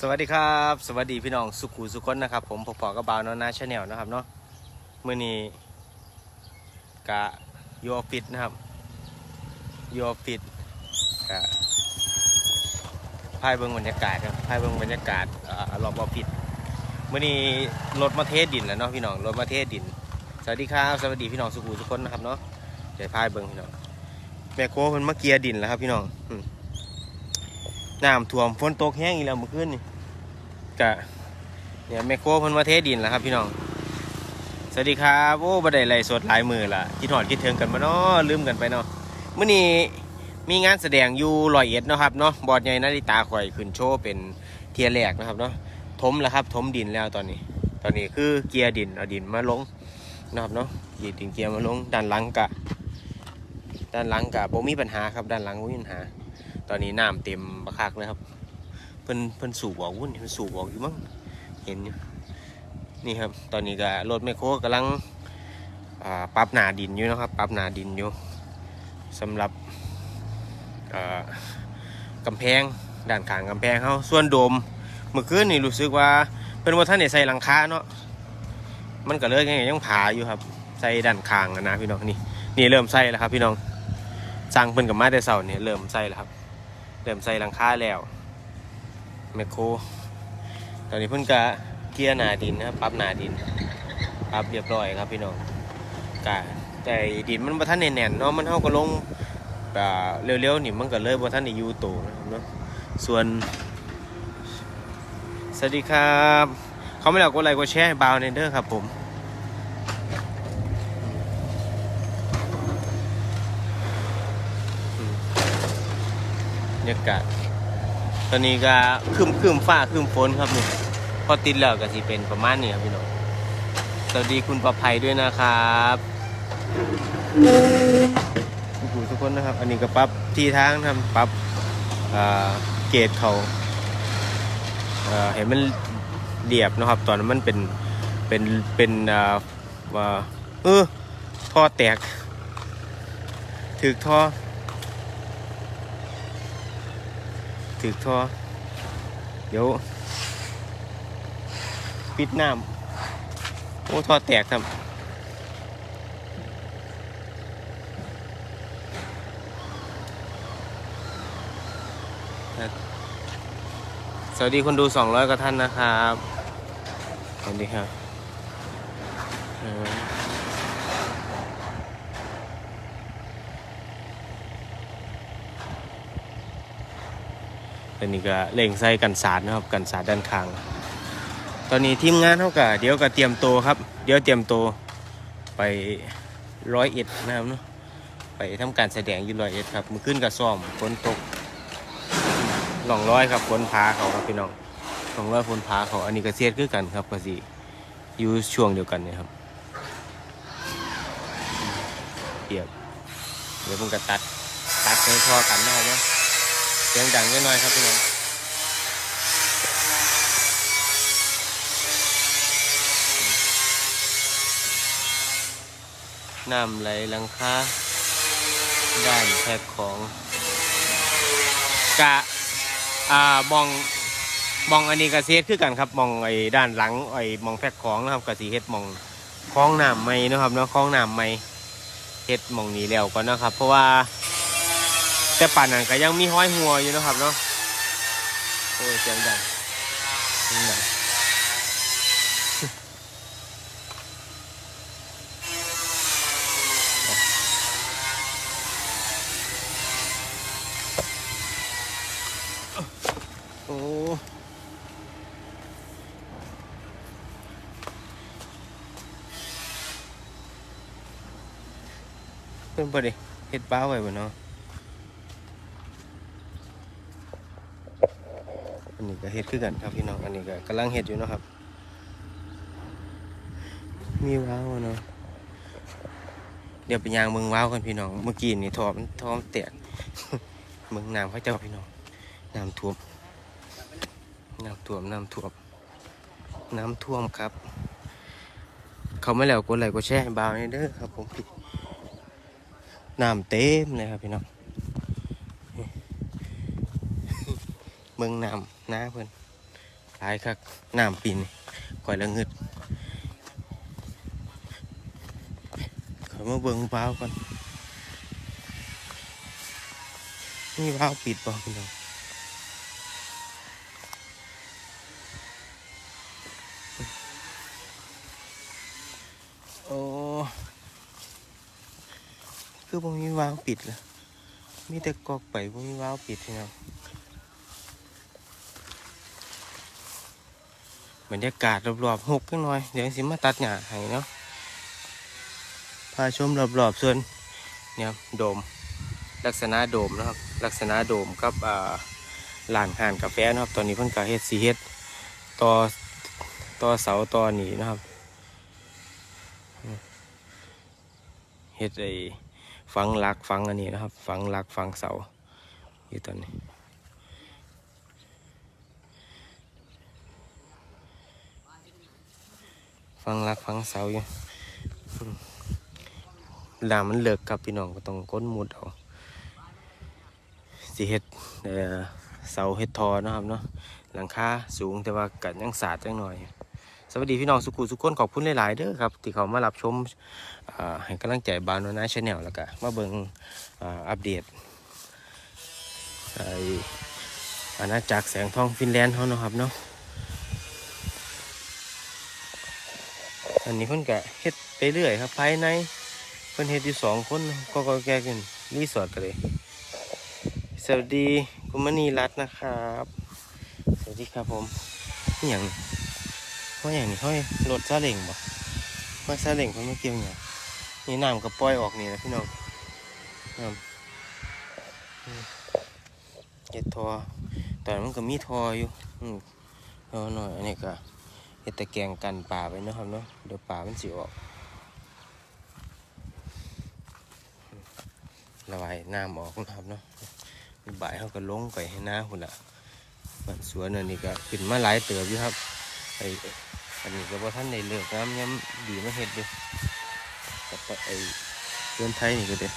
สวัสดีครับ สวัสดีพี่น้องสุขุสุคนนะครับ ผมพอๆกับบาวนอนาชาแนลนะครับเนาะมื่อนี้กะยูออฟฟิศนะครับยูออฟฟิศกะพายเบิ้งบรรยากาศครับพายเบิ้งบรรยากาศอารอบออฟฟิศมื่อนี้รถมาเทศดินแล้วเนาะพี่น้องรถมาเทศดิน สวัสดีครับสวัสดีพี่น้องสุขุสุคนนะครับเนาะเดี๋ยวพายเบิ้งพี่น้องแม่โค้เพิ่นมาเกียร์ดินแล้วครับพี่น้องอื น้ำท่วมฝนตกแห้งอีกแล้วเมื่อคืนนี่กะเนี่ยแมคโครพิ่นมาเทดินแล้วครับพี่น้อง สวัสดีครับโอ้บันได้ไล่สดหลายมือละคิดหอดคิดถึงกันมาเนาะลืมกันไปเนาะเมื้อนี้มีงานแสดงอยู่ร้อยเอ็ดเนาะครับเนาะบอดใหญ่นาฬิตาข่อยขึ้นโชว์เป็นเทียร์แรกนะครับเนาะถมแล้วครับถมดินแล้วตอนนี้ ตอนนี้คือเกียร์ดินเอาดินมาลงนะครับเนาะหยิบดินเกียร์มาลงด้านหลังกะ ด้านหลังกะบ่มีปัญหาครับด้านหลังบ่มีปัญหา ตอนนี้น้ำเต็มบักคักเลยครับ เพิ่นเพิ่นสูบออกวุ่นเพิ่นสูบออกอยู่มั้งเห็นอยู่นี่ครับ ตอนนี้ก็รถแมโครกำลังปรับหนาดินอยู่นะครับปรับหนาดินอยู่สำหรับอ่ากำแพงด้านข้างกำแพงเขาส่วนโดมเมื่อคืนนี่รู้สึกว่าเป็นว่าท่านได้ใส่หลังคาเนาะมันก็เลยยังยังผาอยู่ครับ ใส่ด้านข้างนะพี่น้องนี่นี่เริ่มใส่แล้วครับ พี่น้องสั่งเพิ่นกับมาแต่เสาร์นี่เริ่มใส่แล้วครับ เริ่มใส่หลังคาแล้วแมคโครตอนนี้เพิ่นกะเกียร์หนาดินนะครับปรับหนาดินปรับเรียบร้อยครับพี่น้องกะแต่ดินมันบ่ทันแน่นเนาะมันเฮาก็ลงเร็วๆนี่มันก็เลยบ่ทันได้อยู่โตนะครับเนาะส่วน สวัสดีครับ เขาไม่แล้กดไลค์กดแชร์ให้บาวเนเดอร์ครับผมบรร ยากาศ ตอนนี้ก็คืมคืมฟ้าคืมฝนครับนี่พอติดแล้วก็สิเป็นประมาณนี้ครับพี่น้อง สวัสดีคุณประภัยด้วยนะครับทุกผู้ทุกคนนะครับ อันนี้ก็ปรับที่ทางทำปรับเกตเขาเห็นมันเรียบนะครับ ตอนนั้นมันเป็นเป็นเป็นว่าเออท่อแตกถึกท่อ ถึกท่อเดี๋ยว ปิดน้ำโอ้ท่อแตกครับสวัสดีคนดู 200กว่าท่านนะครับ สวัสดีครับ อันนี้ก็เล่งใส่กันสาดนะครับกันสาดด้านข้าง ตอนนี้ทีมงานเขาก็เดี๋ยวก็เตรียมตัวครับ เดี๋ยวเตรียมตัวไปร้อยเอ็ดนะครับเนาะไปทำการแสดงอยู่ร้อยเอ็ดครับมือขึ้นกับซ่อมฝนตกหล่องร้อยครับฝนพาเขาครับพี่น้องหลองร้อยฝนพาเขาอันนี้ก็เสียดคือกันครับก็สิอยู่ช่วงเดียวกันเนี่ยครับเปียกเดี๋ยวผมก็ตัดตัดให้พอกันนะครับเนาะ สียงดังนิดหน่อยครับพี่น้องน้ำไหลหลังคาด้านแพ็คของกะอ่ามองมองอันนี้กะเซตคือกันครับมองไอ้ด้านหลังไอ้มองแพ็คของนะครับกระสีเฮ็ดมองคล้องน้ำไม่นะครับเนาะคล้องน้ำไม่เฮ็ดมองนี้แล้วก่อนนะครับ เพราะว่า แต่ป่านนั้นก็ยังมีห้อยหัวอยู่นะครับเนาะโอ้ยเสียงดังเสียงดังโอ้เพิ่นบ่ได้เฮ็ดบ้าไว้บ่เนาะ นนี้ก็เฮ็ดคือกันครับพี่น้องอันนี้ก็กำลังเฮ็ดอยู่นะครับ มีว้าวเนาะเดี๋ยวไปยางเมืองว้าวกันพี่น้องเมื่อกี้นี่ทอมทอมแตกเมืองน้ำเขาเจ้าพี่น้องน้ำท่วมน้ำท่วมน้ำท่วมน้ำท่วมครับ เขาไม่แล้วกดไลกดแชร์ให้บาวนี่เด้อครับผมพี่น้ำเต็มเลยครับพี่น้องเมืองน้ำ น้าเพิ่อนหลายคักน้ำปีนก่อยละเงึดข่อยมาเบิ่งว้าก่อนนี่ว้าปิดบ่พี่น้องโอ้คือบ่มีวาวปิดเลยมีแต่กอกไปบ่มีว้าวปิดพี่น้อง บรรยากาศรอบๆหกจังหน่อย เดี๋ยวสิมาตัดหญ้าให้เนาะพาชมรอบๆส่วนเนี่ยโดม ลักษณะโดมนะครับ ลักษณะโดมกับอ่าร้านอาหารกาแฟนะครับ ตอนนี้เพิ่นก็เฮ็ดสีเฮ็ดต่อต่อเสาต่อหนีนะครับเฮ็ดไอ้ฝังหลักฝังอันนี้นะครับ ฝังหลักฝังเสาอยู่ตอนนี้ ฟังรักฟังเสาอยู่ลามันเลิกกับพี่น้องก็ต้องก้นมุดเอาสิเฮ็ดเสาเฮ็ดทอนะครับเนาะหลังคาสูงแต่ว่ากัดยังสาดจังหน่อย สวัสดีพี่น้องสุขุสุขคนขอบคุณหลาย ๆ เด้อครับ ที่เขามารับชมให้กำลังใจบาวนาชาแนลแล้วก็มาเบิ่งอัปเดตไออาณาจักรแสงทองฟินแลนด์เขาเนาะครับเนาะ อันนี้เพิ่นก็เฮ็ดไปเรื่อยครับ ภายในเพิ่นเฮ็ดอยู่สองคนก็ก็แก่กันรีสอร์ทกันเลย สวัสดีคุณมณีรัตน์นะครับ สวัสดีครับผมนี่อย่างว่าอย่างนี้เขาห้รถซาเล้งบ่ว่าซาเล้งเขาไม่เกี่ยวเนี่ยงนี่น้ำก็ปล่อยออกนี่นะพี่น้องน้ำเฮ็ดทอแตอนนั้นมันก็มีทออยู่อืมทอหน่อยอันนี้ก็ เฮ็ดตะแกรงกันป่าไว้เนะครับเนาะเดี๋ยวป่ามันสิออกระบายน้ำออกนะครับเนาะบ่ายเขาก็ลงไปให้หน้าหุ่นละบ้านสวนอันนี้ก็ขึ้นมาหลายเติบอยู่ครับไออันนี้ก็บ่ท่านในเลือกน้ำย้ำดีมาเฮ็ดเด้วยกับไอเรือนไทยนี่ก็เด้อ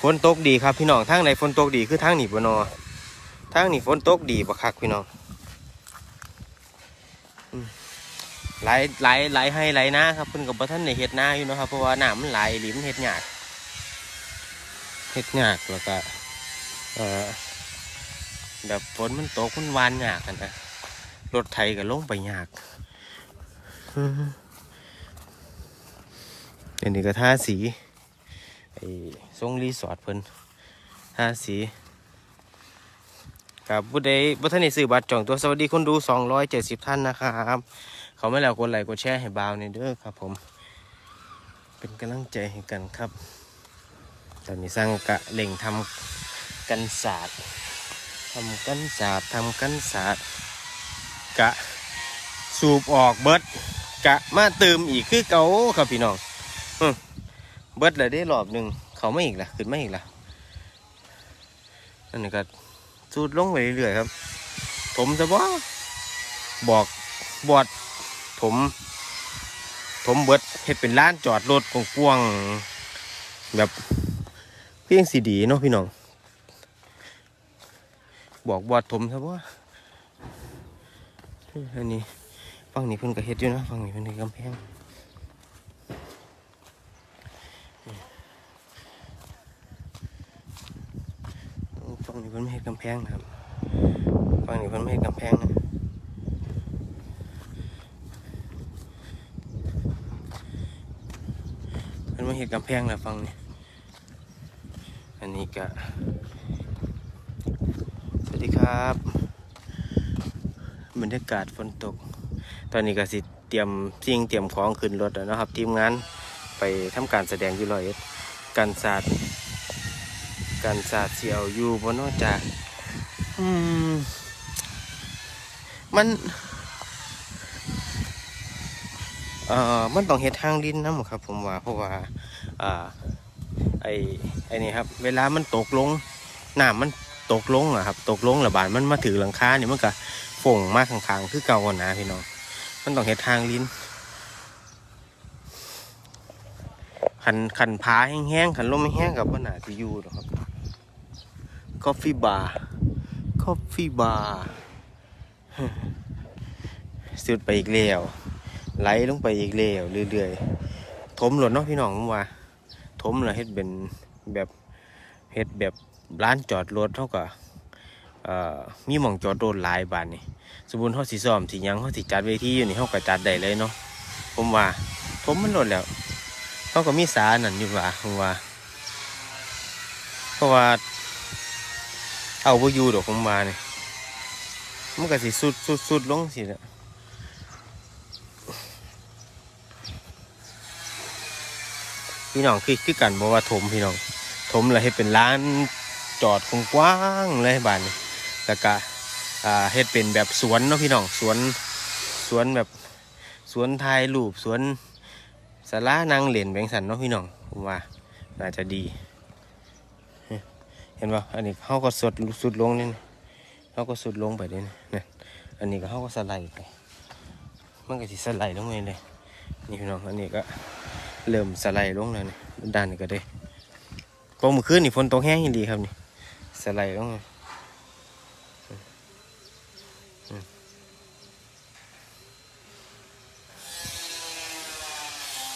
ฝนตกดีครับพี่น้องทางไหนฝนตกดีคือทางหนีบนอทางนี้ฝนตกดีบ่คักพี่น้อง หลายหลายหลให้หลนะครับเพิ่นกับท่านในเฮ็ดนาอยู่นะครับเพราะว่าน้ำมันไหลหลิมเฮ็ดยากเฮ็ดยากแล้วก็เออแบบฝนมันตกมันวานยากกันะรถไถก็ลงไปหยากอืออันนี้ก็ท่าสีไอ้ทรงรีสอร์ทเพิ่นท่าสีกับบุได้บุท่านในซื้อบัตรจองตัวสวัสดีคนดู 270 ท่านนะครับ เขาไม่แล้วกดไลค์กดแชร์ให้บาวในเด้อครับ ผม เป็นกำลังใจให้กันครับ ตอนนี้สร้างกะเล่งทำกันศาสตร์ทำกันศาสตร์ทำกันศาสตร์กะสูบออกเบิดกะมาเติมอีกคือเก่าครับพี่น้องเบิดเลยได้รอบหนึ่งเขาไม่อีกละขึ้นไม่อีกละอันนี้ก็สูดลงไปเรื่อยๆครับ ผมจะบอกบอกบอด ผมผมเบิดเฮ็ดเป็นร้านจอดรถกว้างๆแบบเพียงสีดีเนาะพี่น้อง บอกบอดผมซะว่าอันนี้ฝั่งนี้เพิ่นก็เฮ็ดอยู่นะฝั่งนี้เพิ่นกำแพงฝั่งนี้เพิ่นไม่เฮ็ดกำแพงนะครับฝั่งนี้เพิ่นไม่เฮ็ดกำแพงนะ เป็นมาเห็ดกำแพงนะฟังนี่อันนี้ก็สวัสดีครับบรรยากาศฝนตก ตอนนี้ก็สิเตรียมสิ่งเตรียมของขึ้นรถแล้วนะครับ ทีมงานไปทำการแสดงอยู่ร้อยเอ็ดการศาสตร์การศาสตร์เสียวอยู่บนนอกจาก อืม มัน เอ่อมันต้องเฮ็ดทางดินนํครับ ผมว่าเพราะว่าอ่าไอ้ไอ้นี่ครับ เวลามันตกลงน้ำมันตกลงอะครับ ตกลงระบาดมันมาถือหลังคาเนี่ยมันก็ฝงมากข้างๆคือเก่าอะนะพี่น้องมันต้องเฮ็ดทางดินขันขันพาแห้งๆขันลมแห้งกับว่าน่าสิอยู่หรอครับ coffee bar coffee bar สุดไปอีกแล้ว ไหลลงไปอีกแล้วเรื่อยๆถมหลดเนาะพี่น้องผมว่า ถมแล้วเฮ็ดเป็นแบบเฮ็ดแบบร้านจอดรถเท่ากับมีหม่องจอดรถหลายบานนี่สมมุติเฮาสิซ้อมสิหยังเฮาสิจัดเวทีอยู่นี่เฮาก็จัดได้เลยเนาะผมว่าถมมันหลดแล้วเฮาก็มีสานั่นอยู่ว่าผมว่าเพราะว่าเอาบ่อยู่ดอกผมว่านี่มันก็สิสุดสุดสุดลงสิแหละ พี่น้องคือคือกันบอกว่าถมพี่น้องถมแล้วเฮ็ดเป็นร้านจอดกว้างๆเลยบ้านแล้วก็อ่าเฮ็ดเป็นแบบสวนเนาะพี่น้องสวนสวนแบบสวนถ่ายรูปสวนสารานั่งเล่นแบงสันเนาะพี่น้องผมว่าน่าจะดี เห็นป่ะอันนี้เขาก็สดสุดลงนี่นะเขาก็สุดลงไปนี่นะนี่อันนี้ก็เขาก็สไลด์ไปมันก็สิสไลด์ลงไปเลยนี่พี่น้องอันนี้ก็ เริ่มสไลด์ลงแล้วนี่ด้านนี้ก็ได้พอมื่อคืนนี่ฝนตกแห้งดีครับนี่สไลด์ลง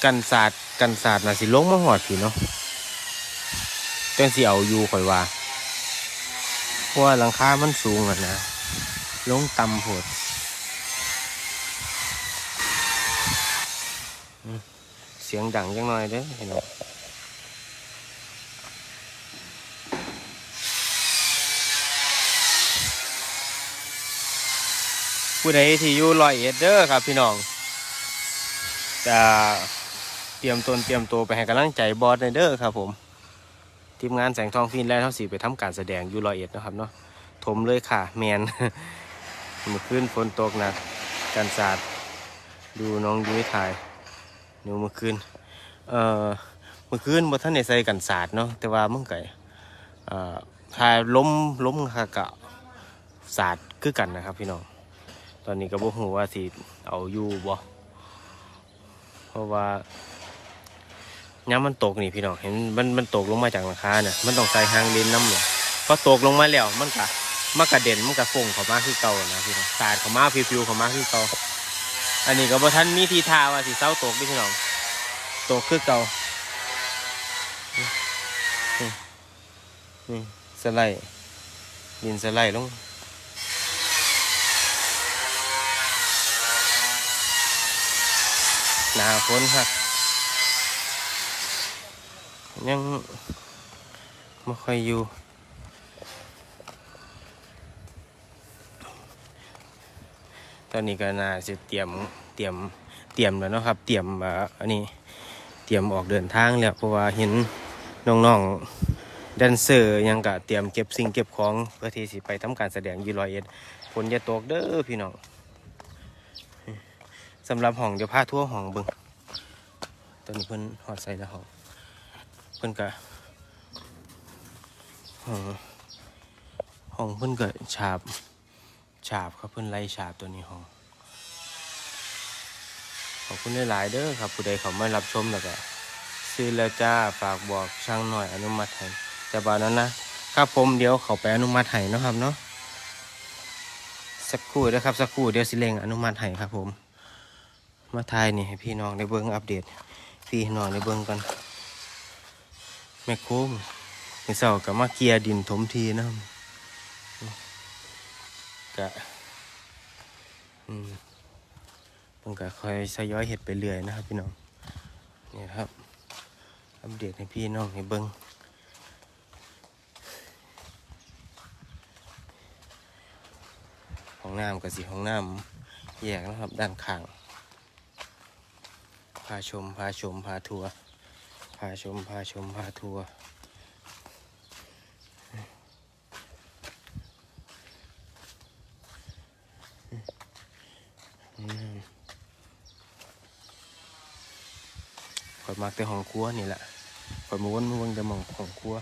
กันศาสตร์กันศาสตร์น่ะสิลงมาหอดพี่เนาะจังสิเอาอยู่ข่อยว่าเพราะว่าหลังคามันสูงอะนะลงต่ำโพดอืมเสียงดังจังหน่อยเด้อเห็นไหมผู้ใดที่อยู่ลอยเอ็ดเด้อครับพี่น้องจะเตรียมตนเตรียมตัวไปให้กำลังใจบอสในเด้อครับผมทีมงานแสงทองฟินแลนด์เท่าสีไปทำการแสดงอยู่รอยเอ็ดนะครับเนาะถมเลยค่ะแมนเมื่อคืนฝนตกหนักกันสาดดูน้องยุ้ยถ่าย หนูเมื่อคืนเอ่อเมื่อคืนบนท่านในใส่กันสาดเนาะแต่ว่ามึงไก่เอ่อถ่ายล้มล้มค่ะกะสาดคือกันนะครับ พี่น้องตอนนี้ก็บ่ฮู้ว่าสิเอาอยู่บ่เพราะว่าย้ำมันตกนี่พี่น้องเห็นมันมันตกลงมาจากหลังคาเนี่ยมันต้องใส่หางเลนน้ำเลยพอตกลงมาแล้วมันกะมันกระเด็นมันกระฟงเข้ามาคือเก่านะพี่น้องสาดเข้ามาฟิวๆเข้ามาคือเก่า อันนี้ก็บ่ทันมีทีทาว่าสิเศร้าตกพี่น้องตกคือเก่านี่นี่สไลด์ดินสไลด์ลงหนาฝนครับยังไม่ค่อยอยู่ ตอนนี้ก็น่าจะเตรียมเตรียมเตรียมแล้วเนาะครับ เตรียมอันนี้เตรียมออกเดินทางแล้วเพราะว่าเห็นน้องๆแดนเซอร์ยังกะเตรียมเก็บสิ่งเก็บของเพื่อที่สิไปทำการแสดงอยูรอยเอ็ดฝนอย่าตกเด้อพี่น้องสำหรับห้องเดี๋ยวพาทั่วห้องเบิงตอนนี้เพิ่นหอดใส่แล้วห้องเพิ่นก็ห้องเพิ่นก็ฉาบ ฉาบครับเพิ่นไล่ฉาบตัวนี้ห้องขอบคุณหลายๆเด้อครับ ผู้ใดเขามารับชมแล้วก็ซื้อแล้วจ้าฝากบอกช่างหน่อยอนุมัติให้แต่บานั้นนะครับผมเดี๋ยวเขาไปอนุมัติให้นะครับเนาะสักครู่นะครับสักครู่เดี๋ยวสิเร่งอนุมัติให้ครับ ผม มาทายนี่ให้พี่น้องได้เบิ่งอัปเดต พี่น้องได้เบิ่งกันแม่โค้งมีเสากับมาเกียร์ดินถมทีนะครับ กะอืมมันก็คอยสย้อยเห็ดไปเรื่อยนะครับพี่น้องนี่ครับ อัปเดตให้พี่น้องให้เบิ้งห้องน้ำกับสีห้องน้ำแยกนะครับ ด้านข้าง พาชม พาชม พาทัวร์พาชม พาชม พาทัวร์อืมข่อยมัก แต่ห้องครัวนี่แหละข่อยมาวนมาเบิ่งแต่มองห้องครัว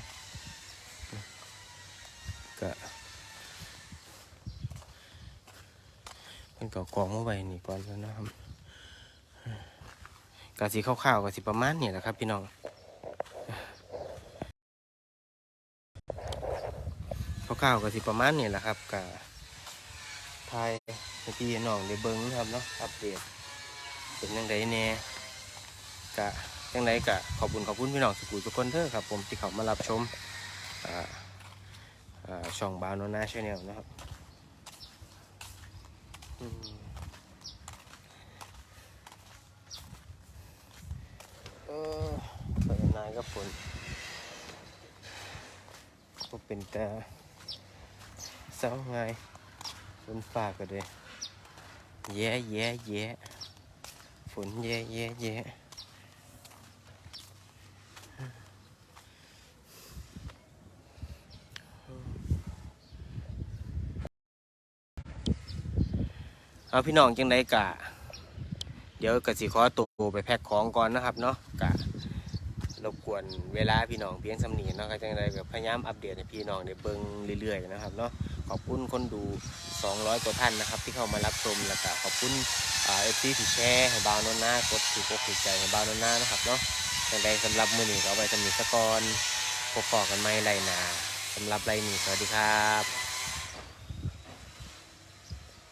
ก็มันก็กองมาไว้นี่ก่อนแล้วนะครับกะสีข้าวๆกะสีประมาณนี่แหละครับ พี่น้องข้าวๆก็สิประมาณนี้แหละครับกับทายพี่น้องได้เบิ้งนะครับเนาะอัปเดตเป็นยังไงแน่กะ ยังไงกะขอบคุณขอบคุณพี่น้องสุขุทุกคนเด้อครับผมที่เขามารับชมช่องบาวโนนาชาแนลนะครับเออไปนายกับฝนก็เป็นแต่เศร้าไงฝนฝากกันเลยแย่แย่แย่ฝนแย่แย่แย่ เอาพี่น้องจังไดกะ เดี๋ยวกะสิขอตัวไปแพ็คของก่อนนะครับเนาะกะรบกวนเวลาพี่น้องเพียงสำนีเนาะก็จังไดก็พยายามอัปเดตให้พี่น้องได้เบิ่งเรื่อยๆนะครับเนาะขอบคุณคนดู 200 กว่าท่านนะครับ ที่เข้ามารับชมแล้วก็ขอบคุณเอฟซีที่แชร์ให้บ่าวนนหน้ากดถูกอกถูกใจให้บ่าวนนหน้านะครับเนาะจังไดสำหรับมื้อนี้ก็เอาไว้สำนีสะกอนพบปอกันไม่ไรนาสำหรับไรนี้สวัสดีครับ